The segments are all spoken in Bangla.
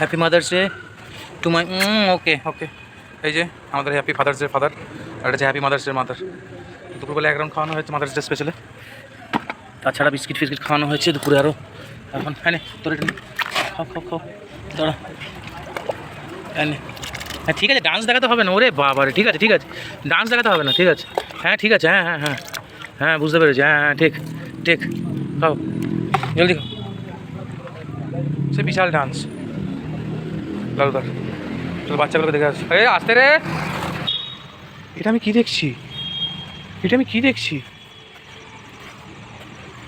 Happy mother's day to my okay okay এই যে আমাদের হ্যাপি ফাদার্স ডে ফাদার আর এটা হচ্ছে হ্যাপি মাদার্স ডে মাদার দুপুরবেলা এক রাউন্ড খাওয়ানো হয়েছে মাদার্স ডে স্পেশালে তাছাড়া বিস্কিট ফিস্কিট খাওয়ানো হয়েছে দুপুরে আরও এখন হ্যাঁ তোর এটা খাও খাও খাও। দাঁড়া। হ্যাঁ। হ্যাঁ ঠিক আছে ডান্স দেখাতে হবে না। ওরে বাবারে, ঠিক আছে ঠিক আছে। ডান্স দেখাতে হবে না, ঠিক আছে। হ্যাঁ ঠিক আছে হ্যাঁ হ্যাঁ হ্যাঁ। হ্যাঁ বুঝতে পেরেছি। হ্যাঁ হ্যাঁ ঠিক ঠিক। খাও। জলদি খাও। সে বিশাল ডান্স লালুদার চল। বাচ্চাগুলোকে দেখে আসি। এই, আসতে রে। এটা আমি কি দেখছি? এটা আমি কি দেখছি?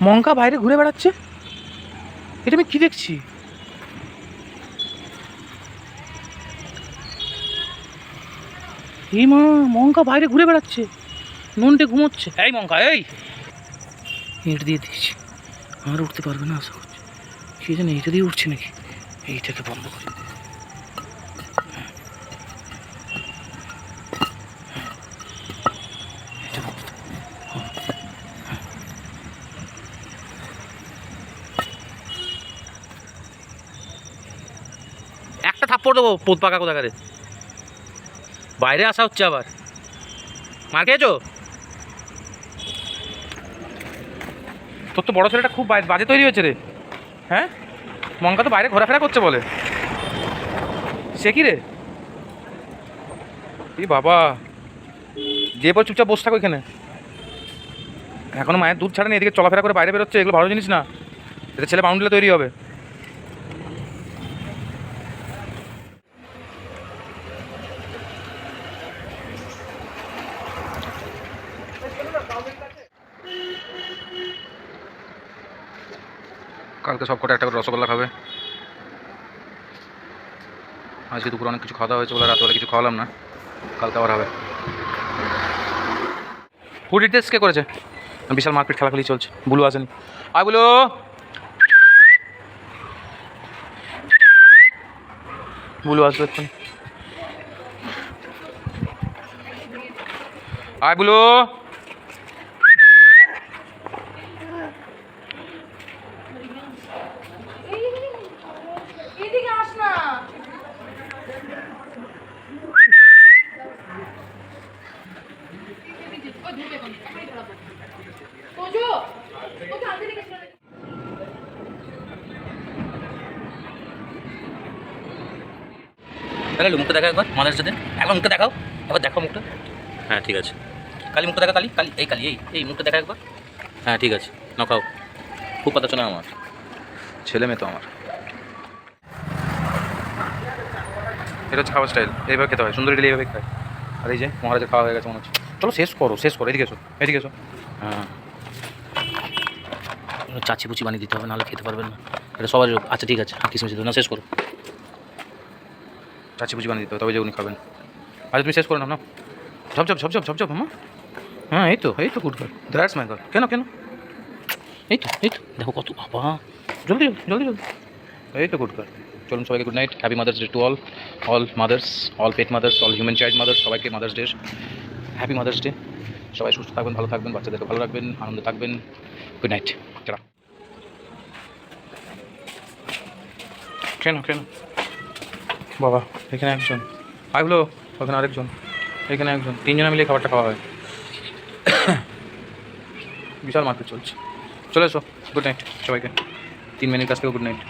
মঙ্কা বাইরে ঘুরে বেড়াচ্ছে? এটা আমি কি দেখছি? এই মা, মঙ্কা বাইরে ঘুরে বেড়াচ্ছে। নন্টে ঘুমোচ্ছে। এই মঙ্কা, এই। ইট দিয়ে দিয়েছি। আর উঠতে পারবে না, আশা করছি। কি জানি এইটা দিয়ে উঠছে নাকি? এইটাকে বন্ধ করে দে। এটা বন্ধ কর। একটা থাপ্পড় দেবো, পোত পাকা কোথা কোথাকারে? বাইরে আসা হচ্ছে আবার। মার খেয়েছো? তোর তো বড় ছেলেটা খুব বাজে- তৈরি হয়েছে রে। হ্যাঁ? মঙ্কা তো বাইরে ঘোরাফেরা করছে বলে। সে কি রে? এই বাবা। যে পর চুপচাপ বসে থাকো এখানে। এখনও মায়ের দুধ ছাড়েনি এদিকে চলাফেরা করে বাইরে বেরোচ্ছে, এগুলো ভালো জিনিস না। এতে ছেলে বাউন্ডলে তৈরি হবে। কালকে সব কটা একটা করে রসগোল্লা খাবে। আজকে দুপুরে অনেক কিছু খাওয়া হয়েছে বলে রাতবেলা কিছু খাওয়ালাম না। কালকে আবার হবে। ফুড টেস্ট কে করেছে? বিশাল মারপিট খেলাখেলি চলছে। বুলু আসেনি। আয় বুলু! বুলু আসবে এক্ষুনি। আয় বুলু এদিকে আস না তোজো তোকে আনতে দেখেছিল তাহলে মুখটা দেখা একবার মাদার সাথে। একবার মুখটা দেখাও। একবার দেখো মুখটা। হ্যাঁ ঠিক আছে। কালি মুখটা দেখা কালি কালি এই কালি এই এই মুখটা দেখা একবার। হ্যাঁ ঠিক আছে। না খাও খুব কথা শোনা আমার। ছেলে মেয়ে তো আমার। এটা হচ্ছে খাওয়ার স্টাইল এইভাবে খেতে হয়, সুন্দর ইডলি এইভাবে খায়। আর এই যে মহারাজের খাওয়া হয়ে গেছে মনে হচ্ছে। চলো শেষ করো শেষ করো, এদিকে এসো এদিকে এসো। হ্যাঁ। চাচি পুচি বানিয়ে দিতে হবে, নাহলে খেতে পারবেন না। এটা সবার আচ্ছা ঠিক আছে কিসমিস না, শেষ করো। চাচি পুচি বানিয়ে দিতে হবে, তবে যে উনি খাবেন। আচ্ছা তুমি শেষ করে নাও না ঝপঝপ ঝপঝপ ঝপঝপ মামা হ্যাঁ এই তো এই তো good girl that's my girl কেন কেন? এই তো এই তো, দেখো কত বাবা। জলদি জলদি জলদি জলদি। এই তো গুড গার্ল চলুন সবাইকে good night happy mother's day to all all mothers all pet mothers all human child mothers সবাইকে mother's day happy mother's day সবাই সুস্থ থাকবেন, ভালো থাকবেন, বাচ্চাদেরকে ভালো রাখবেন, আনন্দে থাকবেন গুড নাইট চলা কেন কেন বাবা, এখানে একজন। আগলো ওখানে আরেকজন। এখানে একজন। তিনজনে মিলে খাবারটা খাওয়া হয়। বিশাল মার্কেট চলছে। চলে এসো গুড নাইট সবাইকে। তিন মিনিট কাছ থেকে গুড নাইট